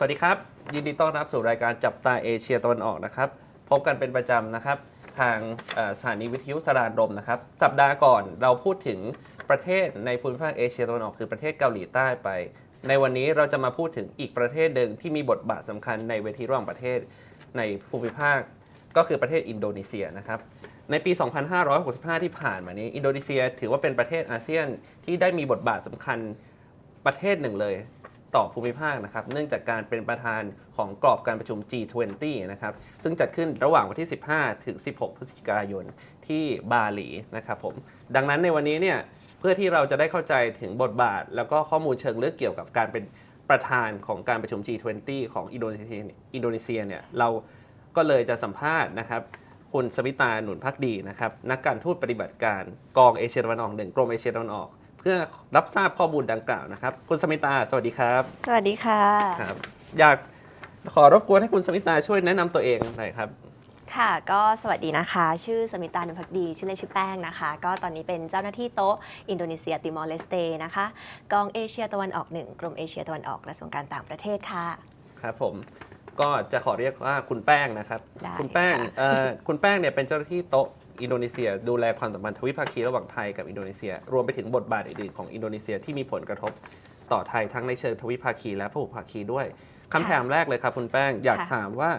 สวัสดีครับ ยินดีต้อนรับสู่รายการจับตาเอเชียตะวันออกนะครับ พบกันเป็นประจำนะครับ ทางสถานีวิทยุสรานรมนะครับ สัปดาห์ก่อนเราพูดถึงประเทศในภูมิภาคเอเชียตะวันออกคือประเทศเกาหลีใต้ไป ในวันนี้เราจะมาพูดถึงอีกประเทศหนึ่งที่มีบทบาทสำคัญในเวทีระหว่างประเทศในภูมิภาคก็คือประเทศอินโดนีเซียนะครับในปี 2565 ที่ผ่านมานี้ อินโดนีเซียถือว่าเป็นประเทศอาเซียนที่ได้มีบทบาทสำคัญประเทศหนึ่งเลย ต่อภูมิภาคนะครับ เนื่องจากการเป็นประธานของกรอบการประชุม G20 นะครับ ซึ่งจัดขึ้นระหว่างวันที่ 15 ถึง 16 พฤศจิกายนที่บาหลีนะครับผม ดังนั้นในวันนี้เนี่ยเพื่อที่เราจะได้เข้าใจถึงบทบาท แล้วก็ข้อมูลเชิงลึกเกี่ยวกับการเป็นประธานของการประชุม G20 ของอินโดนีเซียอินโดนีเซียเนี่ยเราก็เลยจะสัมภาษณ์นะครับคุณสมิตาหนุนพักดีนะครับนักการทูตปฏิบัติการกองเอเชียตะวันออกหนึ่งกรมเอเชียตะวันออก เพื่อรับทราบข้อมูลดังกล่าวนะครับ คุณสมิตา สวัสดีครับสวัสดีค่ะ ครับ อยากขอรบกวนให้คุณสมิตาช่วยแนะนำตัวเองหน่อยครับ ค่ะก็สวัสดีนะคะ ชื่อสมิตานุพักดี ชื่อเล่นชื่อแป้งนะคะ ก็ตอนนี้เป็นเจ้าหน้าที่โต๊ะอินโดนีเซียติมอร์เลสเตนะคะกองเอเชียตะวันออกหนึ่งกรมเอเชียตะวันออกกระทรวงการต่างประเทศค่ะ ครับผมก็จะขอเรียกว่าคุณแป้งนะครับ ได้คุณแป้งค่ะ เอ่อคุณแป้งเนี่ยเป็นเจ้าหน้าที่โต๊ะ อินโดนีเซีย ดูแลความสัมพันธ์ทวิภาคีระหว่างไทยกับอินโดนีเซีย รวมไปถึงบทบาทอื่นๆของอินโดนีเซียที่มีผลกระทบต่อไทยทั้งในเชิงทวิภาคีและพหุภาคีด้วยคำถามแรกเลยครับคุณแป้งอยากถามว่า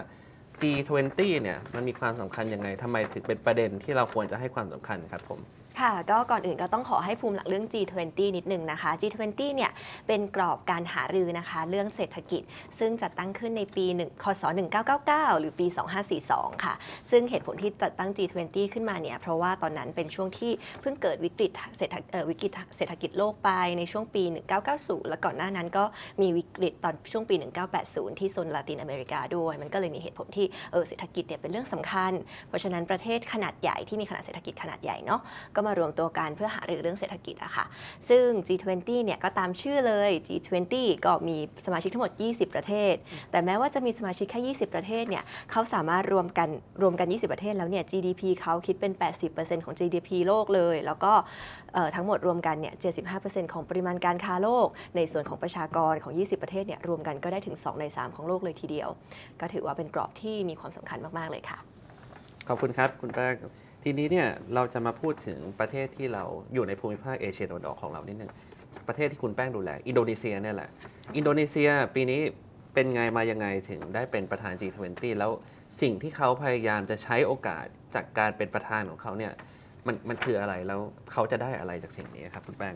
G20 เนี่ยมันมีความสำคัญยังไงทำไมถึงเป็นประเด็นที่เราควรจะให้ความสำคัญครับผม ค่ะก็ก่อนอื่นก็ต้องขอให้ภูมิหลักเรื่อง G20 นิดนึงนะคะ G20 เนี่ยเป็นกรอบการหารือนะคะ เรื่องเศรษฐกิจ ซึ่งจัดตั้งขึ้นในปี1คศ1999 หรือปี 2542 ค่ะ ซึ่งเหตุผลที่จัดตั้ง G20 ขึ้นมาเนี่ยเพราะว่าตอนนั้นเป็นช่วงที่เพิ่งเกิดวิกฤตเศรษฐวิกฤตเศรษฐกิจโลกไปในช่วงปี 1990 แล้วก่อนหน้านั้นก็มีวิกฤตตอนช่วงปี 1980 ที่โซนลาตินอเมริกาด้วย มันก็เลยมีเหตุผลที่เออเศรษฐกิจเนี่ยเป็นเรื่องสำคัญ เพราะฉะนั้นประเทศขนาดใหญ่ที่มีขนาดเศรษฐกิจขนาดใหญ่เนาะกมารวมตัวกันเพื่อหารือเรื่องเศรษฐกิจอะค่ะ ซึ่ง G20 เนี่ยก็ตามชื่อเลย G20 ก็มีสมาชิกทั้งหมด 20 ประเทศ แต่แม้ว่าจะมีสมาชิกแค่ 20 ประเทศเนี่ยเขาสามารถรวมกันรวมกัน 20 ประเทศแล้วเนี่ย GDP เขาคิดเป็น 80%ของ GDP โลกเลย แล้วก็ทั้งหมดรวมกันเนี่ย 75%ของปริมาณการค้าโลก ในส่วนของประชากรของ 20 ประเทศเนี่ยรวมกันก็ได้ถึง 2 ใน 3 ของโลกเลยทีเดียว ก็ถือว่าเป็นกรอบที่มีความสำคัญมาก ๆ เลยค่ะ ขอบคุณครับ คุณแป้ง ทีนี้เนี่ยเราจะมาพูดถึงประเทศที่เราอยู่ในภูมิภาคเอเชียตะวันออกของเรานิดนึงประเทศที่คุณแป้งดูแลอินโดนีเซียเนี่ยแหละ อินโดนีเซียปีนี้เป็นไงมายังไงถึงได้เป็นประธาน G20 แล้วสิ่งที่เขาพยายามจะใช้โอกาสจากการเป็นประธานของเขาเนี่ยมันมันคืออะไรแล้วเขาจะได้อะไรจากสิ่งนี้ครับคุณแป้ง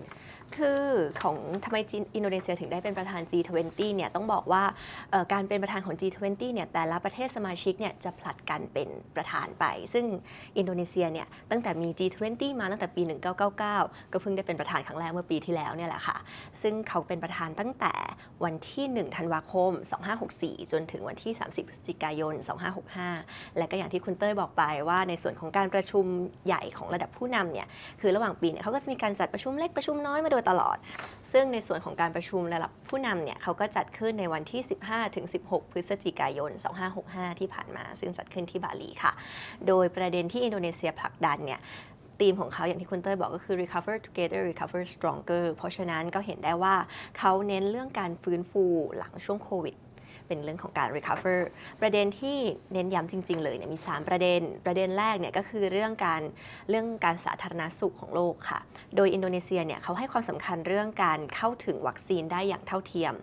คือของทำไมจีนอินโดนีเซียถึงได้เป็นประธาน G20 เนี่ยต้องบอกว่าการเป็นประธานของ G20 เนี่ยแต่ละประเทศสมาชิกเนี่ยจะผลัดกันเป็นประธานไป ซึ่งอินโดนีเซียเนี่ยตั้งแต่มี G20 มาตั้งแต่ปี 1999 ก็เพิ่งได้เป็นประธานครั้งแรกเมื่อปีที่แล้วเนี่ยแหละค่ะ ซึ่งเขาเป็นประธานตั้งแต่วันที่ 1 ธันวาคม 2564 จนถึงวันที่ 30พฤศจิกายน 2565 และก็อย่างที่คุณเต้ยบอกไปว่าในส่วนของการประชุมใหญ่ของระดับผู้นำเนี่ยคือระหว่างปีเนี่ยเขาก็จะมีการจัดประชุมเล็กประชุมน้อยมาโดยตลอด ซึ่งในส่วนของการประชุมระดับผู้นำเนี่ยเขาก็จัดขึ้นในวันที่ 15 ถึง 16 พฤศจิกายน 2565 ที่ผ่านมา ซึ่งจัดขึ้นที่บาหลีค่ะ โดยประเด็นที่อินโดนีเซียผลักดันเนี่ยธีมของเขาอย่างที่คุณเต้ยบอกก็คือ recover together recover stronger เพราะฉะนั้นก็เห็นได้ว่าเขาเน้นเรื่องการฟื้นฟูหลังช่วงโควิด เป็นเรื่องของการ recover ประเด็นที่เน้นย้ำจริง ๆ เลยเนี่ยมี 3 ประเด็น ประเด็นแรกเนี่ยก็คือเรื่องการเรื่องการสาธารณสุขของโลกค่ะ โดยอินโดนีเซียเนี่ยเขาให้ความสำคัญเรื่องการเข้าถึงวัคซีนได้อย่างเท่าเทียม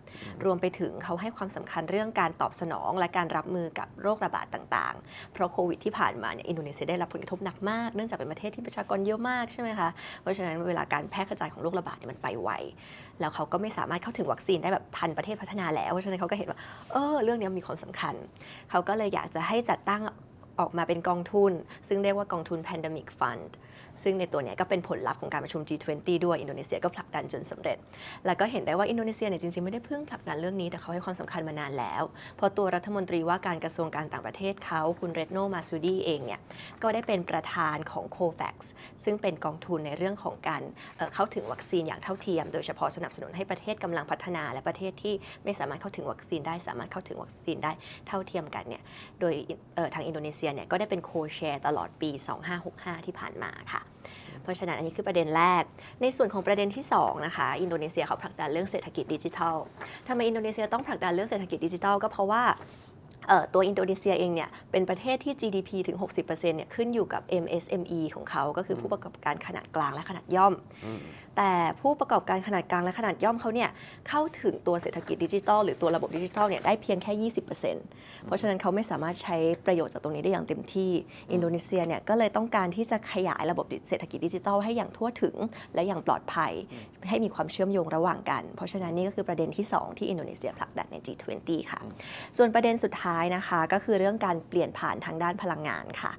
รวมไปถึงเขาให้ความสำคัญเรื่องการตอบสนอง และการรับมือกับโรคระบาดต่างๆ เพราะโควิดที่ผ่านมาเนี่ยอินโดนีเซียได้รับผลกระทบหนักมาก เนื่องจากเป็นประเทศที่ประชากรเยอะมากใช่ไหมคะ เพราะฉะนั้นเวลาการแพร่กระจายของโรคระบาดเนี่ยมันไปไว แล้วเขาก็ไม่สามารถเข้าถึงวัคซีนได้แบบทันประเทศพัฒนาแล้วเพราะฉะนั้นเขาก็เห็นว่าเออเรื่องนี้มีความสำคัญ เขาก็เลยอยากจะให้จัดตั้งออกมาเป็นกองทุน ซึ่งเรียกว่ากองทุน Pandemic Fund ซึ่งในตัวเนี้ยก็เป็นผลลัพธ์ของการประชุม G20 ด้วยอินโดนีเซียก็ผลักดันจนสำเร็จ แล้วก็เห็นได้ว่าอินโดนีเซียเนี่ยจริงๆ ไม่ได้เพิ่งผลักดันเรื่องนี้แต่เขาให้ความสำคัญมานานแล้วเพราะตัวรัฐมนตรีว่าการกระทรวงการต่างประเทศเขาคุณเรดโนมาซูดีเองเนี่ยก็ได้เป็นประธานของ COVAX ซึ่งเป็นกองทุนในเรื่องของการเเข้าถึงวัคซีนอย่างเท่าเทียม โดยเฉพาะสนับสนุนให้ประเทศกำลังพัฒนา และประเทศที่ไม่สามารถเข้าถึงวัคซีนได้สามารถเข้าถึงวัคซีนได้เท่าเทียมกันเนี่ยโดยทางอินโดนีเซียเนี่ยก็ได้เป็นโคแชร์ตลอดปี 2565 ที่ผ่านมาค่ะ ราะฉะนั้นอันนี้คือประเด็นแรก ในส่วนของประเด็นที่2นะคะอินโดนีเซียเขาผลักดันเรื่องเศรษฐกิจดิจิทัลทำไมอินโดนีเซียต้องผลักดันเรื่องเศรษฐกิจดิจิทัลก็เพราะว่าตัวอินโดนีเซียเองเนี่ยเป็นประเทศที่ GDP ถึง 60%เนี่ยขึ้นอยู่กับ MSME ของเขาก็คือผู้ประกอบการขนาดกลางและขนาดย่อมอม แต่ผู้ประกอบการขนาดกลางและขนาดย่อมเขาเนี่ยเข้าถึงตัวเศรษฐกิจดิจิทัลหรือตัวระบบดิจิทัลเนี่ยได้เพียงแค่ 20%เพราะฉะนั้นเขาไม่สามารถใช้ประโยชน์จากตรงนี้ได้อย่างเต็มที่ อินโดนีเซียเนี่ยก็เลยต้องการที่จะขยายระบบเศรษฐกิจดิจิทัลให้อย่างทั่วถึงและอย่างปลอดภัย ให้มีความเชื่อมโยงระหว่างกัน เพราะฉะนั้นนี่ก็คือประเด็นที่ 2 ที่อินโดนีเซียผลักดันใน G20 ค่ะ ส่วนประเด็นสุดท้ายนะคะก็คือเรื่องการเปลี่ยนผ่านทางด้านพลังงานค่ะ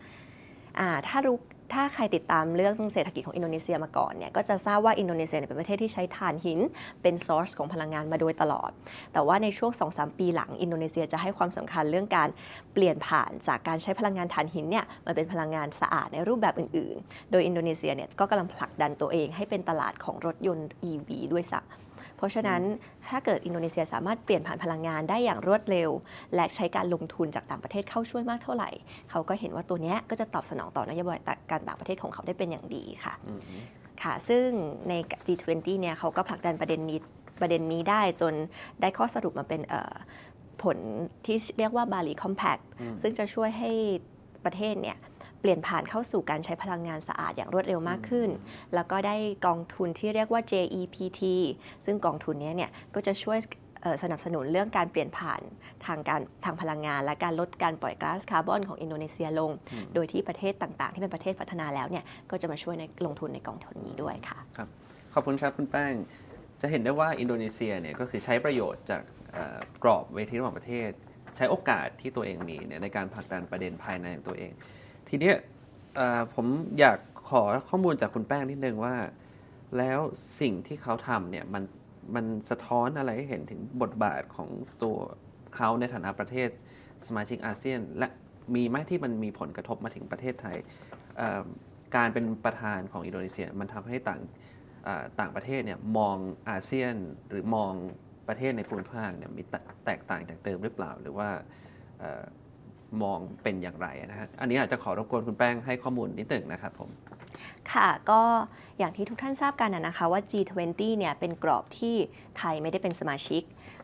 ถ้ารู้ ถ้าใครติดตามเรื่องเศรษฐกิจของอินโดนีเซียมาก่อนเนี่ยก็จะทราบว่าอินโดนีเซียเป็นประเทศที่ใช้ถ่านหินเป็นซอร์สของพลังงานมาโดยตลอด แต่ว่าในช่วง 2-3 ปีหลังอินโดนีเซียจะให้ความสำคัญเรื่องการเปลี่ยนผ่านจากการใช้พลังงานถ่านหินเนี่ยมันเป็นพลังงานสะอาดในรูปแบบอื่น ๆ โดยอินโดนีเซียเนี่ยก็กำลังผลักดันตัวเองให้เป็นตลาดของรถยนต์ EV ด้วยซ้ำ ราะฉะนั้นถ้าเกิดอินโดนีเซียสามารถเปลี่ยนผ่านพลังงานได้อย่างรวดเร็ว และใช้การลงทุนจากต่างประเทศเข้าช่วยมากเท่าไหร่ เขาก็เห็นว่าตัวเนี้ยก็จะตอบสนองต่อนโยบายการต่างประเทศของเขาได้เป็นอย่างดีค่ะอืมค่ะ ซึ่งใน G20 เนี่ยเขาก็ผลักดันประเด็นนี้ประเด็นนี้ได้จนได้ข้อสรุปมาเป็นเอ่อผลที่เรียกว่า Bali Compact อืมซึ่งจะช่วยให้ประเทศเนี่ย เปลี่ยนผ่านเข้าสู่การใช้พลังงานสะอาดอย่างรวดเร็วมากขึ้น แล้วก็ได้กองทุนที่เรียกว่า JEPT ซึ่งกองทุนเนี้ยเนี่ยก็จะช่วยเอ่อสนับสนุนเรื่องการเปลี่ยนผ่านทางการทางพลังงาน และการลดการปล่อยก๊าซคาร์บอนของอินโดนีเซียลงอืมโดยที่ประเทศต่างๆ ที่เป็นประเทศพัฒนาแล้วเนี่ยก็จะมาช่วยในลงทุนในกองทุนนี้ด้วยค่ะขอบคุณครับคุณแป้งจะเห็นได้ว่าอินโดนีเซียเนี่ยก็คือใช้ประโยชน์จากเอ่อกรอบเวทีระหว่างประเทศ ใช้โอกาสที่ตัวเองมีเนี่ยในการผลักดันประเด็นภายในของตัวเอง ทีเนี้ยผมอยากขอข้อมูลจากคุณแป้งนิดนึงว่า แล้วสิ่งที่เขาทำเนี่ยมันมันสะท้อนอะไรให้เห็นถึงบทบาทของตัวเขาในฐานะประเทศสมาชิกอาเซียน และมีไหมที่มันมีผลกระทบมาถึงประเทศไทย การเป็นประธานของอินโดนีเซีย มันทำให้ต่างต่างประเทศเนี่ยมองอาเซียนหรือมองประเทศในภูมิภาคเนี่ยมีแตกต่างจากเดิมหรือเปล่า หรือว่า มองเป็นอย่างไรนะฮะอันนี้อาจจะขอรบกวนคุณแป้งให้ข้อมูลนิดหนึ่งนะครับผมค่ะก็อย่างที่ทุกท่านทราบกันนะนะคะว่า G20 เนี่ยเป็นกรอบที่ไทยไม่ได้เป็นสมาชิก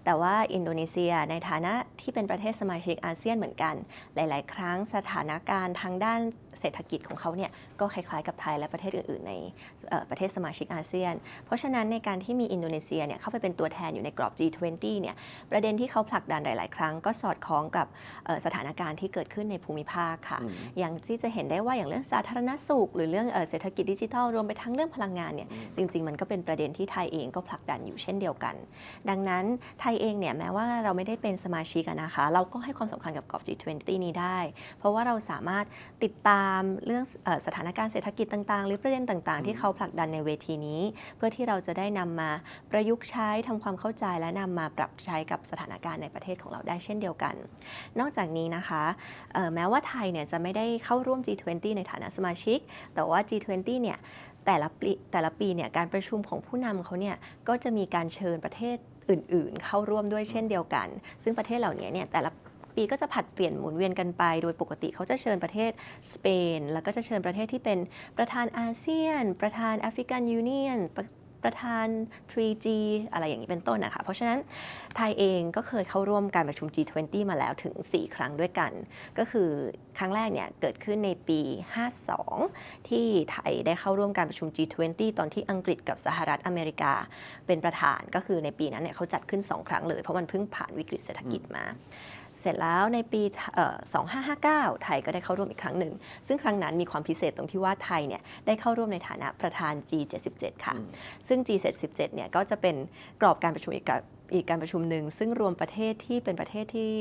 แต่ว่าอินโดนีเซียในฐานะที่เป็นประเทศสมาชิกอาเซียนเหมือนกัน หลาย ๆ ครั้งสถานการณ์ทางด้านเศรษฐกิจของเขาเนี่ยก็คล้าย ๆ กับไทยและประเทศอื่น ๆ ในเอ่อประเทศสมาชิกอาเซียน เพราะฉะนั้นในการที่มีอินโดนีเซียเนี่ยเข้าไปเป็นตัวแทนอยู่ในกรอบ G20 เนี่ยประเด็นที่เขาผลักดันหลาย ๆ ครั้งก็สอดคล้องกับเอ่อสถานการณ์ที่เกิดขึ้นในภูมิภาคค่ะอืมอย่างที่จะเห็นได้ว่าอย่างเรื่องสาธารณสุข หรือเรื่องเอ่อเศรษฐกิจดิจิทัลรวมไปทั้งเรื่องพลังงานเนี่ยจริง ๆ มันก็เป็นประเด็นที่ไทยเองก็ผลักดันอยู่เช่นเดียวกัน ดังนั้นไทยเองเนี่ยแม้ว่าเราไม่ได้เป็นสมาชิกอะนะคะ เราก็ให้ความสำคัญกับกรอบ G20 นี้ได้ เพราะว่าเราสามารถติดตามเรื่องเออสถานการณ์เศรษฐกิจต่างๆ หรือประเด็นต่างๆ ที่เขาผลักดันในเวทีนี้ เพื่อที่เราจะได้นำมาประยุกต์ใช้ทำความเข้าใจและนำมาปรับใช้กับสถานการณ์ในประเทศของเราได้เช่นเดียวกัน นอกจากนี้นะคะเอ่อแม้ว่าไทยเนี่ยจะไม่ได้เข้าร่วม G20 ในฐานะสมาชิก แต่ว่า G20 เนี่ยแต่ละปีแต่ละปีเนี่ยการประชุมของผู้นำเขาเนี่ยก็จะมีการเชิญประเทศ อื่นๆ เข้าร่วมด้วยเช่นเดียวกัน ซึ่งประเทศเหล่านี้เนี่ยแต่ละปีก็จะผัดเปลี่ยนหมุนเวียนกันไป โดยปกติเขาจะเชิญประเทศสเปน แล้วก็จะเชิญประเทศที่เป็นประธานอาเซียน ประธานแอฟริกันยูเนียน ประธาน 3G อะไรอย่างนี้เป็นต้นนะคะ เพราะฉะนั้นไทยเองก็เคยเข้าร่วมการประชุม G20 มาแล้วถึง 4 ครั้งด้วยกัน ก็คือครั้งแรกเนี่ยเกิดขึ้นในปี 52 ที่ไทยได้เข้าร่วมการประชุม G20 ตอนที่อังกฤษกับสหรัฐอเมริกา เป็นประธานก็คือในปีนั้นเนี่ยเขาจัดขึ้น 2 ครั้งเลย เพราะมันเพิ่งผ่านวิกฤตเศรษฐกิจมา เสร็จแล้วในปีเอ่อ2559 ไทยก็ได้เข้าร่วมอีกครั้งหนึ่ง ซึ่งครั้งนั้นมีความพิเศษตรงที่ว่าไทยเนี่ยได้เข้าร่วมในฐานะประธาน G77 ค่ะ ซึ่ง G77 เนี่ยก็จะเป็นกรอบการประชุม อีกกับอีกการประชุมหนึ่งซึ่งรวมประเทศที่เป็นประเทศที่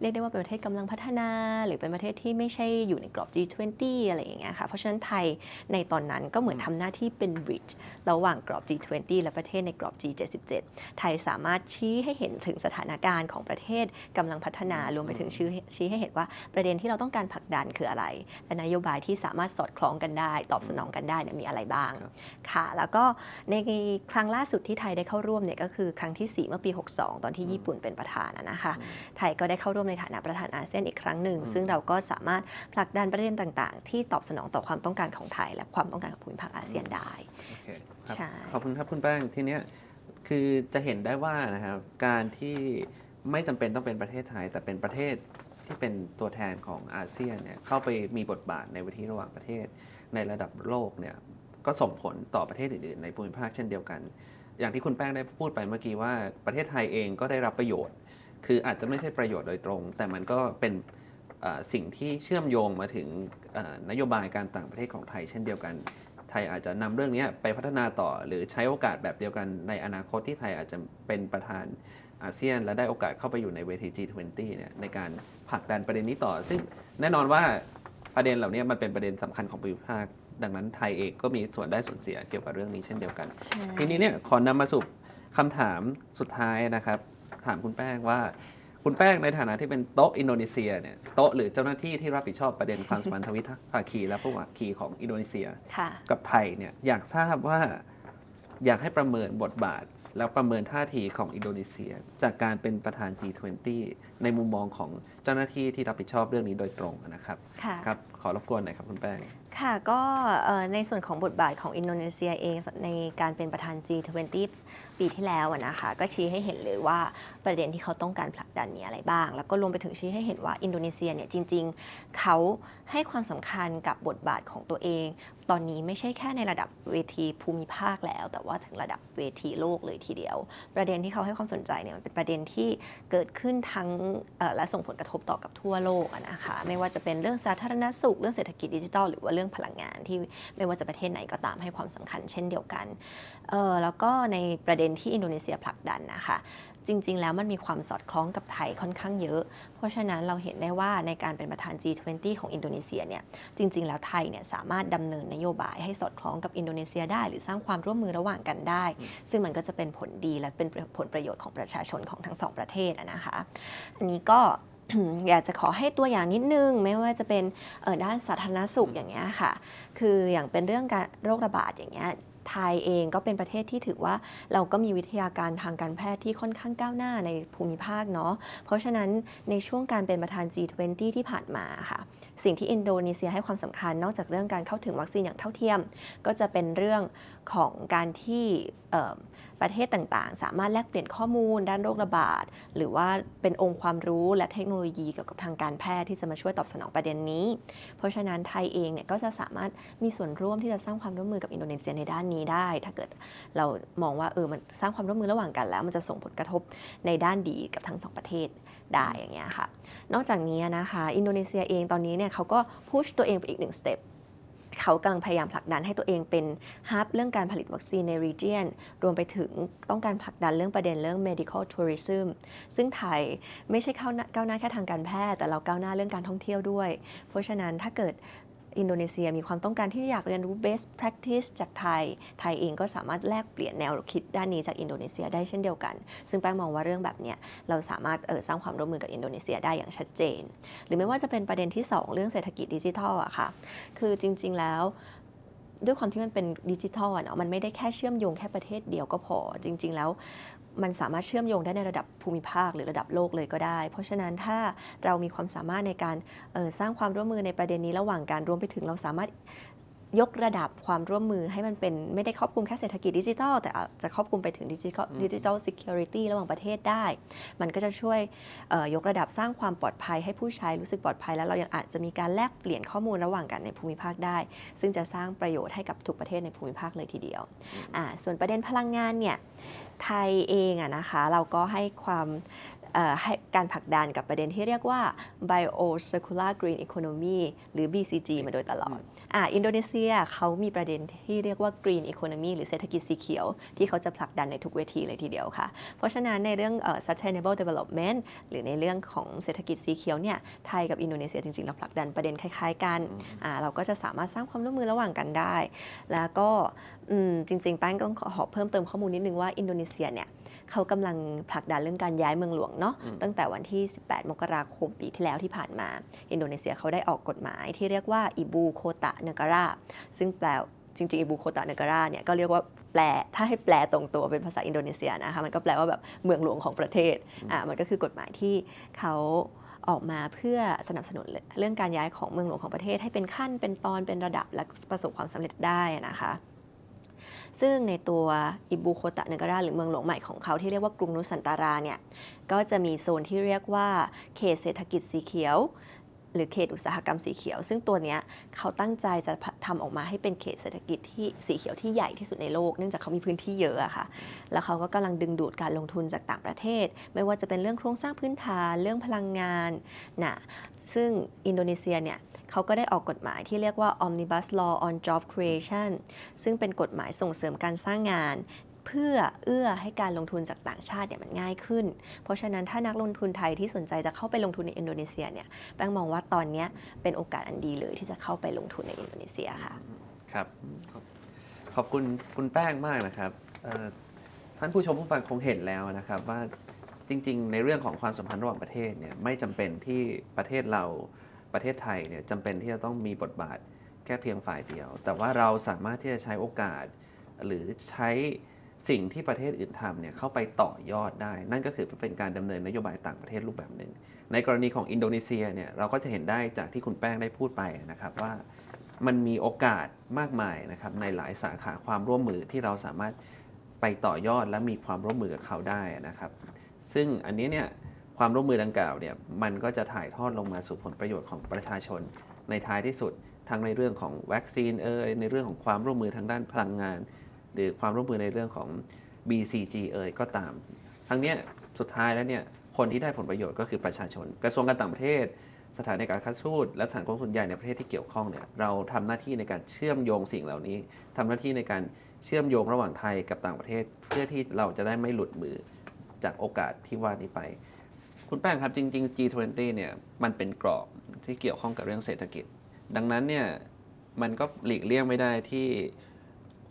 เรียกได้ว่าเป็นประเทศกำลังพัฒนา หรือเป็นประเทศที่ไม่ใช่อยู่ในกรอบ G20 อะไรอย่างเงี้ยค่ะเพราะฉะนั้นไทยในตอนนั้นก็เหมือนทำหน้าที่เป็น bridge ระหว่างกรอบ G20 และประเทศในกรอบ G77 ไทยสามารถชี้ให้เห็นถึงสถานการณ์ของประเทศกำลังพัฒนารวมไปถึงชี้ชี้ให้เห็นว่าประเด็นที่เราต้องการผลักดันคืออะไร และนโยบายที่สามารถสอดคล้องกันได้ ตอบสนองกันได้เนี่ยมีอะไรบ้างครับค่ะ แล้วก็ในครั้งล่าสุดที่ไทยได้เข้าร่วมเนี่ยก็คือครั้งที่ 4 เมื่อปี62 ตอนที่ญี่ปุ่นเป็นประธานอะนะคะ ไทยก็ได้เข้าร่วมในฐานะประธานอาเซียนอีกครั้งหนึ่ง ซึ่งเราก็สามารถผลักดันประเด็นต่างๆ ที่ตอบสนองต่อความต้องการของไทย และความต้องการของภูมิภาคอาเซียนได้โอเคครับใช่ขอบคุณครับคุณแป้งทีเนี้ยคือจะเห็นได้ว่านะครับการที่ไม่จำเป็นต้องเป็นประเทศไทย แต่เป็นประเทศที่เป็นตัวแทนของอาเซียนเนี่ยเข้าไปมีบทบาทในเวทีระหว่างประเทศในระดับโลกเนี่ยก็ส่งผลต่อประเทศอื่นๆ ในภูมิภาคเช่นเดียวกัน อย่างที่คุณแป้งได้พูดไปเมื่อกี้ว่าประเทศไทยเองก็ได้รับประโยชน์ คืออาจจะไม่ใช่ประโยชน์โดยตรง แต่มันก็เป็นสิ่งที่เชื่อมโยงมาถึงนโยบายการต่างประเทศของไทย เช่นเดียวกัน ไทยอาจจะนำเรื่องนี้ไปพัฒนาต่อ หรือใช้โอกาสแบบเดียวกันในอนาคตที่ไทยอาจจะเป็นประธานอาเซียน และได้โอกาสเข้าไปอยู่ในเวที G20 เนี่ยในการผลักดันประเด็นนี้ต่อ ซึ่งแน่นอนว่าประเด็นเหล่านี้มันเป็นประเด็นสำคัญของภูมิภาค ดังนั้นไทยเองก็มีส่วนได้ส่วนเสียเกี่ยวกับเรื่องนี้เช่นเดียวกัน ทีนี้เนี่ยขอนำมาสู่คำถามสุดท้ายนะครับ ถามคุณแป้งว่า คุณแป้งในฐานะที่เป็นโต๊ะอินโดนีเซียเนี่ยโต๊ะหรือเจ้าหน้าที่ที่รับผิดชอบประเด็นความสัมพันธ์ทวิภาคีและผู้ภาคีของอินโดนีเซีย ค่ะ กับไทยเนี่ยอยากทราบว่าอยากให้ประเมินบทบาท แล้วประเมินท่าทีของอินโดนีเซีย จากการเป็นประธาน G20 ในมุมมองของเจ้าหน้าที่ที่รับผิดชอบเรื่องนี้โดยตรงนะครับค่ะครับ ขอรบกวนหน่อยครับคุณแป้ง ค่ะก็เอ่อในส่วนของบทบาทของอินโดนีเซียเองในการเป็นประธาน G20 ปีที่แล้วอะนะคะก็ชี้ให้เห็นเลยว่า ประเด็นที่เขาต้องการผลักดันมีอะไรบ้าง แล้วก็รวมไปถึงชี้ให้เห็นว่าอินโดนีเซียเนี่ยจริง ๆ เขาให้ความสำคัญกับบทบาทของตัวเอง ตอนนี้ไม่ใช่แค่ในระดับเวทีภูมิภาคแล้ว แต่ว่าถึงระดับเวทีโลกเลยทีเดียว ประเด็นที่เขาให้ความสนใจเนี่ยมันเป็นประเด็นที่เกิดขึ้นทั้งและส่งผลกระทบต่อกับทั่วโลกนะคะไม่ว่าจะเป็นเรื่องสาธารณสุข เรื่องเศรษฐกิจดิจิทัลหรือว่าเรื่องพลังงานที่ไม่ว่าจะประเทศไหนก็ตามให้ความสำคัญเช่นเดียวกันเออแล้วก็ในประเด็นที่อินโดนีเซียผลักดันนะคะ จริง ๆ แล้วมันมีความสอดคล้องกับไทยค่อนข้างเยอะ เพราะฉะนั้นเราเห็นได้ว่าในการเป็นประธาน G20 ของอินโดนีเซียเนี่ยจริง ๆ แล้วไทยเนี่ยสามารถดำเนินนโยบายให้สอดคล้องกับอินโดนีเซียได้ หรือสร้างความร่วมมือระหว่างกันได้ ซึ่งมันก็จะเป็นผลดีและเป็นผลประโยชน์ของประชาชนของทั้งสองประเทศอะนะคะอันนี้ก็อยากจะขอให้ตัวอย่างนิดนึง ไม่ว่าจะเป็นเอ่อด้านสาธารณสุขอย่างเงี้ยค่ะ คืออย่างเป็นเรื่องการโรคระบาดอย่างเงี้ย ไทยเองก็เป็นประเทศที่ถือว่าเราก็มีวิทยาการทางการแพทย์ที่ค่อนข้างก้าวหน้าในภูมิภาคเนาะเพราะฉะนั้นในช่วงการเป็นประธาน G20 ที่ผ่านมาค่ะ สิ่งที่อินโดนีเซียให้ความสำคัญนอกจากเรื่องการเข้าถึงวัคซีนอย่างเท่าเทียม ก็จะเป็นเรื่องของการที่ประเทศต่างๆ สามารถแลกเปลี่ยนข้อมูล ด้านโรคระบาด หรือว่าเป็นองค์ความรู้และเทคโนโลยีเกี่ยวกับทางการแพทย์ที่จะมาช่วยตอบสนองประเด็นนี้ เพราะฉะนั้นไทยเองเนี่ยก็จะสามารถมีส่วนร่วมที่จะสร้างความร่วมมือกับอินโดนีเซียในด้านนี้ได้ ถ้าเกิดเรามองว่าเออมันสร้างความร่วมมือระหว่างกันแล้ว มันจะส่งผลกระทบในด้านดีกับทั้งสองประเทศ ได้อย่างเงี้ยค่ะ นอกจากนี้นะคะ อินโดนีเซียเองตอนนี้เนี่ยเขาก็พุชตัวเองไปอีกหนึ่งสเต็ปเขากำลังพยายามผลักดันให้ตัวเองเป็นฮับเรื่องการผลิตวัคซีนในรีเจียน รวมไปถึงต้องการผลักดันเรื่องประเด็นเรื่อง medical tourism ซึ่งไทยไม่ใช่ก้าหน้าก้าวหน้าแค่ทางการแพทย์ แต่เราก้าวหน้าเรื่องการท่องเที่ยวด้วย เพราะฉะนั้นถ้าเกิด อินโดนีเซียมีความต้องการที่อยากเรียนรู้ best practice จากไทย ไทยเองก็สามารถแลกเปลี่ยนแนวคิดด้านนี้จากอินโดนีเซียได้เช่นเดียวกัน ซึ่งแป้งมองว่าเรื่องแบบเนี้ยเราสามารถเออสร้างความร่วมมือกับอินโดนีเซียได้อย่างชัดเจน หรือไม่ว่าจะเป็นประเด็นที่ 2 เรื่องเศรษฐกิจดิจิทัลอะค่ะ คือจริง ๆ แล้วด้วยความที่มันเป็นดิจิทัลอะเนาะมันไม่ได้แค่เชื่อมโยงแค่ประเทศเดียวก็พอ จริง ๆ แล้ว มันสามารถเชื่อมโยงได้ในระดับภูมิภาคหรือระดับโลกเลยก็ได้ เพราะฉะนั้นถ้าเรามีความสามารถในการออสร้างความร่วมมือในประเด็นนี้ระหว่างการรวมไปถึงเราสามารถ ยกระดับความร่วมมือให้มันเป็นไม่ได้ครอบคลุมแค่เศรษฐกิจดิจิทัล แต่อาจจะครอบคลุมไปถึงดิจิทัลดิจิทัลซิเคียวริตี้ระหว่างประเทศได้ มันก็จะช่วยเอ่อยกระดับสร้างความปลอดภัยให้ผู้ใช้รู้สึกปลอดภัย แล้วเรายังอาจจะมีการแลกเปลี่ยนข้อมูลระหว่างกันในภูมิภาคได้ ซึ่งจะสร้างประโยชน์ให้กับทุกประเทศในภูมิภาคเลยทีเดียวอ่าส่วนประเด็นพลังงานเนี่ยไทยเองอะนะคะเราก็ให้ความเอ่อให้การผลักดันกับประเด็นที่เรียกว่า bio circular green economy หรือ BCG มาโดยตลอด อ่าอินโดนีเซียเขามีประเด็นที่เรียกว่า green economy หรือเศรษฐกิจสีเขียว ที่เขาจะผลักดันในทุกเวทีเลยทีเดียวค่ะ เพราะฉะนั้นในเรื่องเอ่อ sustainable development หรือในเรื่องของเศรษฐกิจสีเขียวเนี่ยไทยกับอินโดนีเซียจริงๆ เราผลักดันประเด็นคล้ายๆกันอ่าเราก็จะสามารถสร้างความร่วมมือระหว่างกันได้ แล้วก็อืมจริง ๆ แป้งก็ขอเพิ่มเติมข้อมูลนิดนึงว่าอินโดนีเซียเนี่ยเขากำลังผลักดันเรื่องการย้ายเมืองหลวงเนาะตั้งแต่วันที่ 18 มกราคมปีที่แล้วที่ผ่านมา อินโดนีเซียเขาได้ออกกฎหมายที่เรียกว่าอิบูโคตะเนการาซึ่งแปลจริงๆอิบูโคตะเนการาเนี่ยก็เรียกว่าแปลถ้าให้แปลตรงตัวเป็นภาษาอินโดนีเซียนะคะมันก็แปลว่าแบบเมืองหลวงของประเทศอ่ามันก็คือกฎหมายที่เขาออกมาเพื่อสนับสนุนเรื่องการย้ายของเมืองหลวงของประเทศให้เป็นขั้นเป็นตอนเป็นระดับและประสบความสำเร็จได้นะคะ ซึ่งในตัวอิบูโคตะเนการาหรือเมืองหลวงใหม่ของเขาที่เรียกว่ากรุงนุสันตาราเนี่ยก็จะมีโซนที่เรียกว่าเขตเศรษฐกิจสีเขียว หรือเขตอุตสาหกรรมสีเขียว ซึ่งตัวเนี้ยเขาตั้งใจจะทำออกมาให้เป็นเขตเศรษฐกิจที่สีเขียวที่ใหญ่ที่สุดในโลกเนื่องจากเขามีพื้นที่เยอะอะค่ะ แล้วเขาก็กำลังดึงดูดการลงทุนจากต่างประเทศ ไม่ว่าจะเป็นเรื่องโครงสร้างพื้นฐานเรื่องพลังงานนะซึ่งอินโดนีเซียเนี่ย เขาก็ได้ออกกฎหมายที่เรียกว่า Omnibus Law on Job Creation ซึ่งเป็นกฎหมายส่งเสริมการสร้างงาน เพื่อเอื้อให้การลงทุนจากต่างชาติเนี่ยมันง่ายขึ้น เพราะฉะนั้นถ้านักลงทุนไทยที่สนใจจะเข้าไปลงทุนในอินโดนีเซียเนี่ยแป้งมองว่าตอนนี้เป็นโอกาสอันดีเลยที่จะเข้าไปลงทุนในอินโดนีเซียค่ะ ครับ ขอบคุณคุณแป้งมากนะครับท่านผู้ชมผู้ฟังคงเห็นแล้วนะครับว่าจริง ๆ ในเรื่องของความสัมพันธ์ระหว่างประเทศเนี่ยไม่จำเป็นที่ประเทศเรา ประเทศไทยเนี่ยจำเป็นที่จะต้องมีบทบาทแค่เพียงฝ่ายเดียว แต่ว่าเราสามารถที่จะใช้โอกาส หรือใช้สิ่งที่ประเทศอื่นทำเนี่ยเข้าไปต่อยอดได้ นั่นก็คือเป็นการดำเนินนโยบายต่างประเทศรูปแบบหนึ่ง ในกรณีของอินโดนีเซียเนี่ยเราก็จะเห็นได้จากที่คุณแป้งได้พูดไปนะครับว่ามันมีโอกาสมากมายนะครับในหลายสาขาความร่วมมือที่เราสามารถไปต่อยอดและมีความร่วมมือกับเขาได้นะครับ ซึ่งอันนี้เนี่ย ความร่วมมือดังกล่าวเนี่ยมันก็จะถ่ายทอดลงมาสู่ผลประโยชน์ของประชาชน ในท้ายที่สุดทั้งในเรื่องของวัคซีนเอ่ยในเรื่องของความร่วมมือทางด้านพลังงาน หรือความร่วมมือในเรื่องของ BCG เอ่ยก็ตาม ทั้งเนี้ยสุดท้ายแล้วเนี่ยคนที่ได้ผลประโยชน์ก็คือประชาชน กระทรวงการต่างประเทศ สถานในการค้าทูตและสถานกงสุลใหญ่ในประเทศที่เกี่ยวข้องเนี่ยเราทำหน้าที่ในการเชื่อมโยงสิ่งเหล่านี้ทำหน้าที่ในการเชื่อมโยงระหว่างไทยกับต่างประเทศ เพื่อที่เราจะได้ไม่หลุดมือจากโอกาสที่ว่านี้ไป คุณแป้งครับจริง ๆ G20 เนี่ยมันเป็นกรอบที่เกี่ยวข้องกับเรื่องเศรษฐกิจ ดังนั้นเนี่ยมันก็หลีกเลี่ยงไม่ได้ที่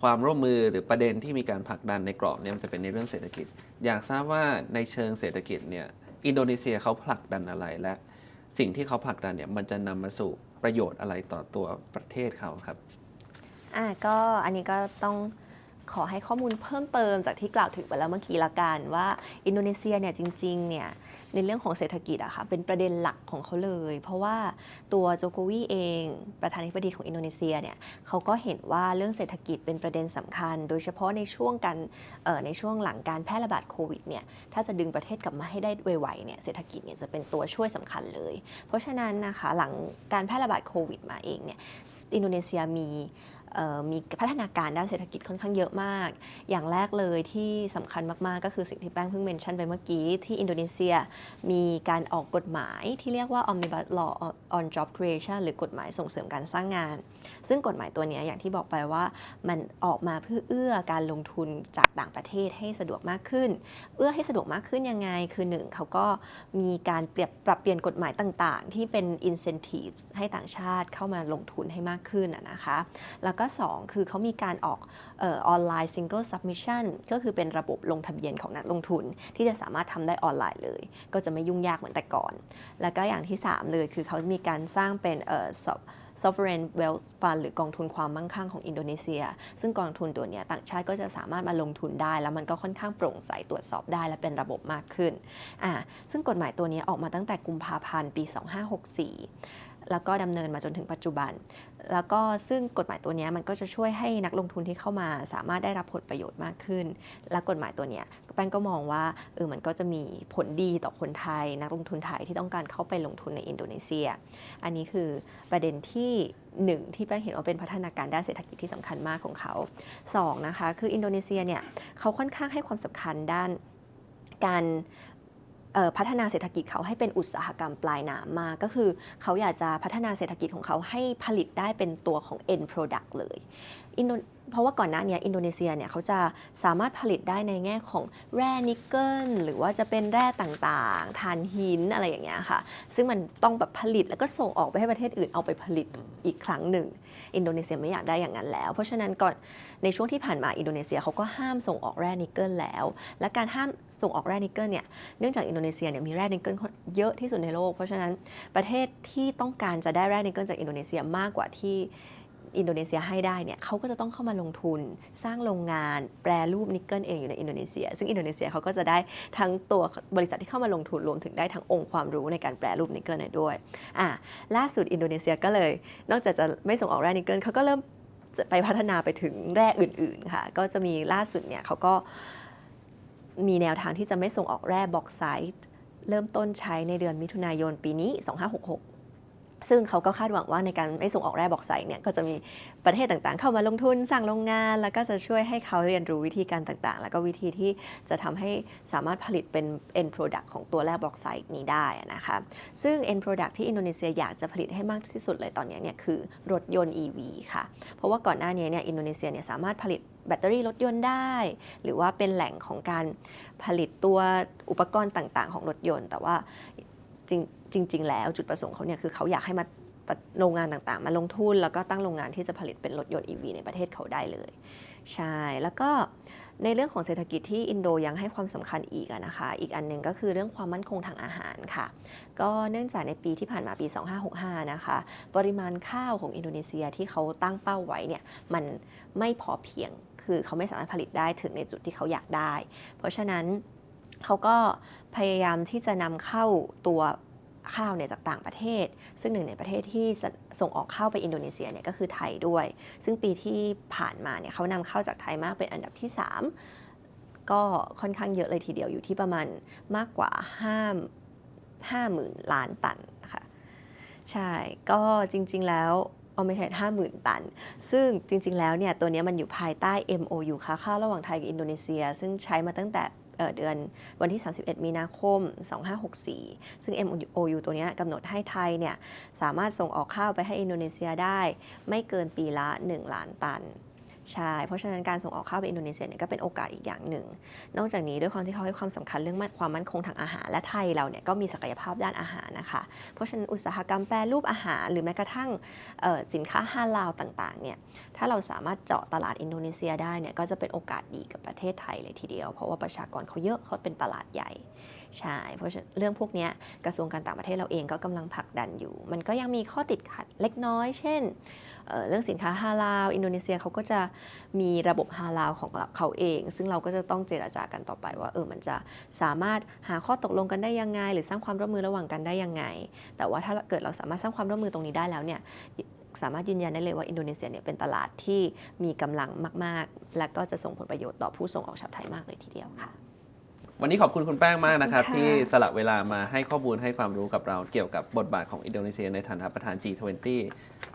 ความร่วมมือหรือประเด็นที่มีการผลักดันในกรอบเนี่ยมันจะเป็นในเรื่องเศรษฐกิจ อยากทราบว่าในเชิงเศรษฐกิจเนี่ยอินโดนีเซียเขาผลักดันอะไรและ สิ่งที่เขาผลักดันเนี่ยมันจะนำมาสู่ประโยชน์อะไรต่อตัวประเทศเขาครับอะก็อันนี้ก็ต้องขอให้ข้อมูลเพิ่มเติมจากที่กล่าวถึงไปแล้วเมื่อกี้ละกันว่าอินโดนีเซียเนี่ยจริงๆเนี่ย ในเรื่องของเศรษฐกิจอะค่ะเป็นประเด็นหลักของเขาเลย เพราะว่าตัวโจโกวีเอง ประธานาธิบดีของอินโดนีเซียเนี่ยเขาก็เห็นว่าเรื่องเศรษฐกิจเป็นประเด็นสำคัญ โดยเฉพาะในช่วงการในช่วงหลังการแพร่ระบาดโควิดเนี่ยถ้าจะดึงประเทศกลับมาให้ได้ไวๆเนี่ยเศรษฐกิจเนี่ยจะเป็นตัวช่วยสำคัญเลย เพราะฉะนั้นนะคะหลังการแพร่ระบาดโควิดมาเองเนี่ยอินโดนีเซียมี มีพัฒนาการด้านเศรษฐกิจค่อนข้างเยอะมาก อย่างแรกเลยที่สำคัญมากๆ ก็คือสิ่งที่แป้งเพิ่งเมนชั่นไปเมื่อกี้ที่อินโดนีเซีย มีการออกกฎหมายที่เรียกว่า Omnibus Law on Job Creation หรือกฎหมายส่งเสริมการสร้างงาน ซึ่งกฎหมายตัวนี้อย่างที่บอกไปว่ามันออกมาเพื่อเอื้อการลงทุนจากต่างประเทศให้สะดวกมากขึ้น เอื้อให้สะดวกมากขึ้นยังไง คือหนึ่งเขาก็มีการเปรียบปรับเปลี่ยนกฎหมายต่าง ๆ ที่เป็น incentive ให้ต่างชาติเข้ามาลงทุนให้มากขึ้นนะคะ แล้วก็2 คือเขามีการออกออนไลน์ single submission ก็คือเป็นระบบลงทะเบียนของนักลงทุน ที่จะสามารถทำได้ออนไลน์เลย ก็จะไม่ยุ่งยากเหมือนแต่ก่อน แล้วก็อย่างที่ 3 เลยคือเขามีการสร้างเป็นเออ sovereign wealth fund หรือกองทุนความมั่งคั่งของอินโดนีเซีย ซึ่งกองทุนตัวนี้ต่างชาติก็จะสามารถมาลงทุนได้ แล้วมันก็ค่อนข้างโปร่งใสตรวจสอบได้และเป็นระบบมากขึ้นอ่าซึ่งกฎหมายตัวนี้ออกมาตั้งแต่กุมภาพันธ์ปี 2564 แล้วก็ดำเนินมาจนถึงปัจจุบัน แล้วก็ซึ่งกฎหมายตัวนี้มันก็จะช่วยให้นักลงทุนที่เข้ามาสามารถได้รับผลประโยชน์มากขึ้น และกฎหมายตัวนี้แป้งก็มองว่าเออมันก็จะมีผลดีต่อคนไทย นักลงทุนไทยที่ต้องการเข้าไปลงทุนในอินโดนีเซีย อันนี้คือประเด็นที่หนึ่งที่แป้งเห็นว่าเป็นพัฒนาการด้านเศรษฐกิจที่สำคัญมากของเขาสองนะคะคืออินโดนีเซียเนี่ยเขาค่อนข้างให้ความสำคัญด้านการ พัฒนาเศรษฐกิจเขาให้เป็นอุตสาหกรรมปลายน้ำมากก็คือ เขาอยากจะพัฒนาเศรษฐกิจของเขาให้ผลิตได้เป็นตัวของ end product เลยอินโดเพราะว่าก่อนหน้านี้อินโดนีเซียเนี่ยเขาจะสามารถผลิตได้ในแง่ของแร่นิกเกิลหรือว่าจะเป็นแร่ต่างๆถ่านหินอะไรอย่างเงี้ยค่ะ ซึ่งมันต้องแบบผลิตแล้วก็ส่งออกไปให้ประเทศอื่นเอาไปผลิตอีกครั้งหนึ่ง อินโดนีเซียไม่อยากได้อย่างนั้นแล้ว เพราะฉะนั้นก่อนในช่วงที่ผ่านมาอินโดนีเซียเขาก็ห้ามส่งออกแร่นิกเกิลแล้ว และการห้ามส่งออกแร่นิกเกิลเนี่ยเนื่องจากอินโดนีเซียเนี่ยมีแร่นิกเกิลเยอะที่สุดในโลก เพราะฉะนั้นประเทศที่ต้องการจะได้แร่นิกเกิลจากอินโดนีเซียมากกว่าที่ อินโดนีเซียให้ได้เนี่ยเขาก็จะต้องเข้ามาลงทุน สร้างโรงงาน แปรรูปนิกเกิลเองอยู่ในอินโดนีเซีย ซึ่งอินโดนีเซียเขาก็จะได้ทั้งตัวบริษัทที่เข้ามาลงทุนรวมถึงได้ทั้งองค์ความรู้ในการแปรรูปนิกเกิลเนี่ยด้วยอะล่าสุดอินโดนีเซียก็เลย นอกจากจะไม่ส่งออกแร่นิกเกิลเขาก็เริ่มจะไปพัฒนาไปถึงแร่อื่นๆค่ะ ก็จะมีล่าสุดเนี่ยเขาก็มีแนวทางที่จะไม่ส่งออกแร่บอกไซต์เริ่มต้นใช้ในเดือนมิถุนายนปีนี้ 2566 ซึ่งเขาก็คาดหวังว่าในการไม่ส่งออกแร่บอกไซต์เนี่ยก็จะมีประเทศต่างๆ เข้ามาลงทุนสร้างโรงงาน แล้วก็จะช่วยให้เขาเรียนรู้วิธีการต่างๆ แล้วก็วิธีที่จะทำให้สามารถผลิตเป็น end product ของตัวแร่บอกไซต์นี้ได้นะคะซึ่ง end product ที่อินโดนีเซียอยากจะผลิตให้มากที่สุดเลยตอนนี้เนี่ยคือรถยนต์ EV ค่ะ เพราะว่าก่อนหน้านี้เนี่ยอินโดนีเซียเนี่ยสามารถผลิตแบตเตอรี่รถยนต์ได้ หรือว่าเป็นแหล่งของการผลิตตัวอุปกรณ์ต่างๆ ของรถยนต์ แต่ว่า จริงจริง ๆ แล้วจุดประสงค์เขาเนี่ยคือเขาอยากให้มาโรงงานต่างๆ มาลงทุน แล้วก็ตั้งโรงงานที่จะผลิตเป็นรถยนต์ EV ในประเทศเขาได้เลย ใช่ แล้วก็ในเรื่องของเศรษฐกิจที่อินโดยังให้ความสำคัญอีกนะคะ อีกอันหนึ่งก็คือเรื่องความมั่นคงทางอาหารค่ะ ก็เนื่องจากในปีที่ผ่านมาปี 2565 นะคะ ปริมาณข้าวของอินโดนีเซียที่เขาตั้งเป้าไว้เนี่ยมันไม่พอเพียง คือเขาไม่สามารถผลิตได้ถึงในจุดที่เขาอยากได้ เพราะฉะนั้นเขาก็ พยายามที่จะนำเข้าตัวข้าวเนี่ยจากต่างประเทศ ซึ่งหนึ่งในประเทศที่ส่งออกข้าวไปอินโดนีเซียเนี่ยก็คือไทยด้วย ซึ่งปีที่ผ่านมาเนี่ยเขานำเข้าจากไทยมากเป็นอันดับที่ 3 ก็ค่อนข้างเยอะเลยทีเดียวอยู่ที่ประมาณมากกว่า5 5หมื่นล้านตันนะคะใช่ก็จริง ๆแล้วเอาไม่ใช่ห้าหมื่นตัน ซึ่งจริง ๆ แล้วเนี่ยตัวนี้มันอยู่ภายใต้ MOU ค้าข้าวระหว่างไทยกับอินโดนีเซีย ซึ่งใช้มาตั้งแต่ เดือนวันที่ 31 มีนาคม 2564 ซึ่ง MOU ตัวนี้กำหนดให้ไทยเนี่ยสามารถส่งออกข้าวไปให้อินโดนีเซียได้ ไม่เกินปีละ 1 ล้านตัน ใช่ เพราะฉะนั้นการส่งออกข้าวไปอินโดนีเซียเนี่ยก็เป็นโอกาสอีกอย่างหนึ่ง นอกจากนี้ด้วยความที่เขาให้ความสำคัญเรื่องความมั่นคงทางอาหาร และไทยเราเนี่ยก็มีศักยภาพด้านอาหารนะคะ เพราะฉะนั้นอุตสาหกรรมแปรรูปอาหาร หรือแม้กระทั่งสินค้าฮาลาลต่างๆเนี่ย ถ้าเราสามารถเจาะตลาดอินโดนีเซียได้เนี่ยก็จะเป็นโอกาสดีกับประเทศไทยเลยทีเดียว เพราะว่าประชากรเขาเยอะเขาเป็นตลาดใหญ่ ใช่ เพราะเรื่องพวกนี้กระทรวงการต่างประเทศเราเองก็กำลังผลักดันอยู่ มันก็ยังมีข้อติดขัดเล็กน้อย เช่นเเรื่องสินค้าฮาลาลอินโดนีเซียเขาก็จะมีระบบฮาลาลของเขาเอง ซึ่งเราก็จะต้องเจราจากันต่อไปว่าเออมันจะสามารถหาข้อตกลงกันได้ยังไง หรือสร้างความร่วมมือระหว่างกันได้ยังไง แต่ว่าถ้าเกิดเราสามารถสร้างความร่วมมือตรงนี้ได้แล้วเนี่ยสามารถยืนยันได้เลยว่าอินโดนีเซียเนี่ยเป็นตลาดที่มีกำลังมาก ๆ และก็จะส่งผลประโยชน์ต่อผู้ส่งออกชาวไทยมากเลยทีเดียวค่ะ วันนี้ขอบคุณคุณแป้งมากนะครับขอบคุณค่ะที่สละเวลามาให้ข้อมูลให้ความรู้กับเราเกี่ยวกับบทบาทของอินโดนีเซียในฐานะประธาน G20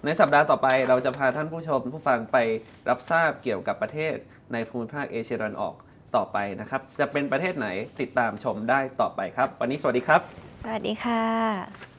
ในสัปดาห์ต่อไปเราจะพาท่านผู้ชมผู้ฟังไปรับทราบเกี่ยวกับประเทศในภูมิภาคเอเชียตะวันออกต่อไปนะครับ จะเป็นประเทศไหนติดตามชมได้ต่อไปครับ วันนี้สวัสดีครับ สวัสดีค่ะ